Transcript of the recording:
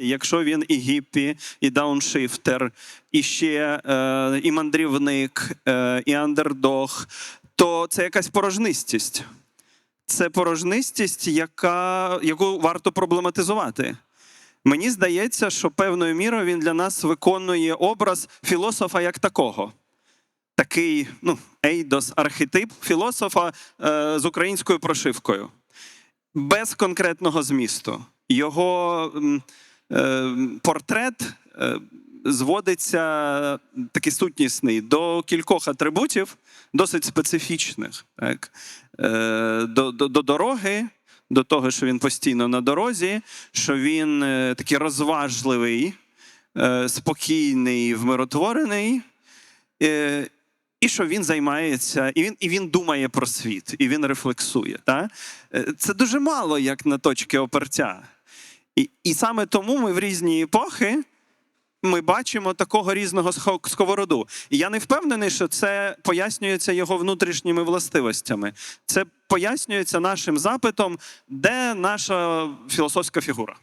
Якщо він і гіппі, і дауншифтер, і ще е, і мандрівник, е, і андердог, то це якась порожнистість. Це порожнистість, яка, яку варто проблематизувати. Мені здається, що певною мірою він для нас виконує образ філософа як такого. Такий ну, ейдос, архетип філософа е, з українською прошивкою, без конкретного змісту. Його м, портрет е, зводиться такий сутнісний до кількох атрибутів, досить специфічних. Так? Е, до, до, до дороги, до того, що він постійно на дорозі, що він е, такий розважливий, спокійний, вмиротворений. І що він займається, і він, і він думає про світ, і він рефлексує. Та? Це дуже мало, як на точки опертя. І, і саме тому ми в різні епохи ми бачимо такого різного сковороду. І я не впевнений, що це пояснюється його внутрішніми властивостями. Це пояснюється нашим запитом, де наша філософська фігура.